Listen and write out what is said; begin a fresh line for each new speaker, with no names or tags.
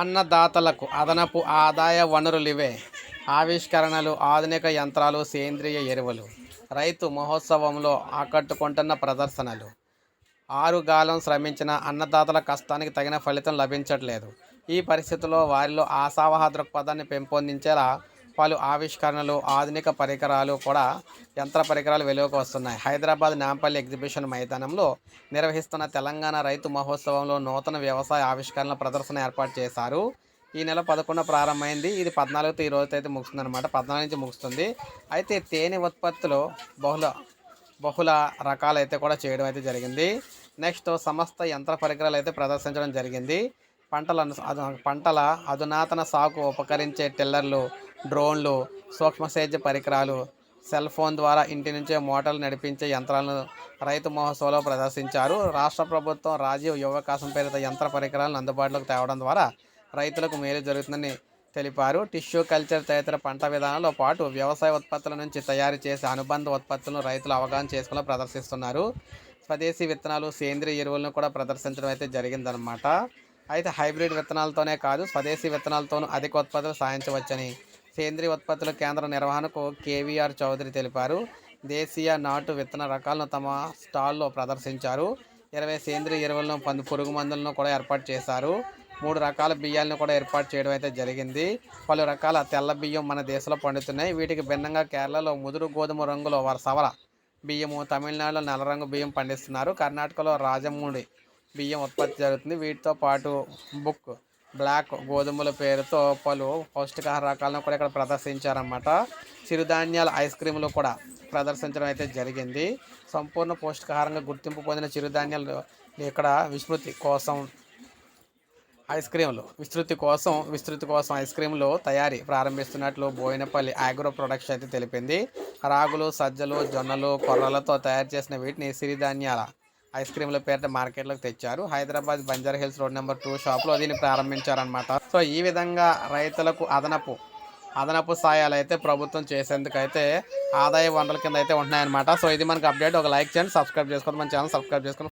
అన్నదాతలకు అదనపు ఆదాయ వనరులివే. ఆవిష్కరణలు ఆధునిక యంత్రాలు సేంద్రియ ఎరువులు రైతు మహోత్సవంలో ఆకట్టుకుంటున్న ప్రదర్శనలు. ఆరుగాలం శ్రమించిన అన్నదాతల కష్టానికి తగిన ఫలితం లభించట్లేదు. ఈ పరిస్థితుల్లో వారిలో ఆశావహ దృక్పథాన్ని పెంపొందించేలా పలు ఆవిష్కరణలు ఆధునిక పరికరాలు కూడా యంత్ర పరికరాలు వెలువకు వస్తున్నాయి. హైదరాబాద్ నాంపల్లి ఎగ్జిబిషన్ మైదానంలో నిర్వహిస్తున్న తెలంగాణ రైతు మహోత్సవంలో నూతన వ్యవసాయ ఆవిష్కరణల ప్రదర్శన ఏర్పాటు చేశారు. ఈ నెల పదకొండు ప్రారంభమైంది. ఇది పద్నాలుగుతో ఈ రోజుతో అయితే ముగుస్తుంది అనమాట పద్నాలుగు నుంచి ముగుస్తుంది. అయితే తేనె ఉత్పత్తులు బహుళ బహుళ రకాలైతే కూడా చేయడం అయితే జరిగింది. నెక్స్ట్ సమస్త యంత్ర పరికరాలు అయితే ప్రదర్శించడం జరిగింది. పంటల పంటల అధునాతన సాగు ఉపకరించే టిల్లర్లు డ్రోన్లు సూక్ష్మ సేద్య పరికరాలు సెల్ ఫోన్ ద్వారా ఇంటి నుంచే మోటార్లు నడిపించే యంత్రాలను రైతు మహోత్సవంలో ప్రదర్శించారు. రాష్ట్ర ప్రభుత్వం రాజీవ్ యువకాశం పేరిత యంత్ర పరికరాలను అందుబాటులోకి తేవడం ద్వారా రైతులకు మేలు జరుగుతుందని తెలిపారు. టిష్యూ కల్చర్ తదితర పంట విధానంలో పాటు వ్యవసాయ ఉత్పత్తుల నుంచి తయారు చేసే అనుబంధ ఉత్పత్తులను రైతులు అవగాహన చేసుకుని ప్రదర్శిస్తున్నారు. స్వదేశీ విత్తనాలు సేంద్రియ ఎరువులను కూడా ప్రదర్శించడం అయితే జరిగిందనమాట అయితే హైబ్రిడ్ విత్తనాలతోనే కాదు స్వదేశీ విత్తనాలతోనూ అధిక ఉత్పత్తులు సాధించవచ్చని సేంద్రియ ఉత్పత్తుల కేంద్ర నిర్వహణకు కేవీఆర్ చౌదరి తెలిపారు. దేశీయ నాటు విత్తన రకాలను తమ స్టాల్లో ప్రదర్శించారు. ఇరవై సేంద్రియ ఎరువులను పందు పురుగు మందులను కూడా ఏర్పాటు చేశారు. మూడు రకాల బియ్యాలను కూడా ఏర్పాటు చేయడం అయితే జరిగింది. పలు రకాల తెల్ల బియ్యం మన దేశంలో పండుతున్నాయి. వీటికి భిన్నంగా కేరళలో ముదురు గోధుమ రంగులో వరసవర బియ్యము తమిళనాడులో నల్ల రంగు బియ్యం పండిస్తున్నారు. కర్ణాటకలో రాజమూడి బియ్యం ఉత్పత్తి జరుగుతుంది. వీటితో పాటు బుక్ బ్లాక్ గోధుమల పేరుతో పలు పౌష్టికాహార రకాలను కూడా ఇక్కడ ప్రదర్శించారన్నమాట. చిరుధాన్యాల ఐస్ క్రీములు కూడా ప్రదర్శించడం అయితే జరిగింది. సంపూర్ణ పౌష్టికాహారంగా గుర్తింపు పొందిన చిరుధాన్యాలు ఇక్కడ విస్మృతి కోసం ఐస్ క్రీములు విస్తృతి కోసం విస్తృతి కోసం ఐస్ క్రీములు తయారీ ప్రారంభిస్తున్నట్లు బోయినపల్లి ఆగ్రో ప్రొడక్ట్స్ అయితే తెలిపింది. రాగులు సజ్జలు జొన్నలు కొర్రలతో తయారు చేసిన వీటిని సిరిధాన్యాల ఐస్ క్రీమ్ల పేరిట మార్కెట్లోకి తెచ్చారు. Hyderabad Banjara hills road number two షాప్లో దీన్ని ప్రారంభించారనమాట సో ఈ విధంగా రైతులకు అదనపు అదనపు సాయాలు అయితే ప్రభుత్వం చేసేందుకైతే ఆదాయ వనరుల కింద అయితే ఉంటున్నాయన్నమాట. సో ఇది మనకు అప్డేట్. ఒక లైక్ చేయండి సబ్స్క్రైబ్ చేసుకోండి మన ఛానల్ సబ్స్క్రైబ్ చేసుకొని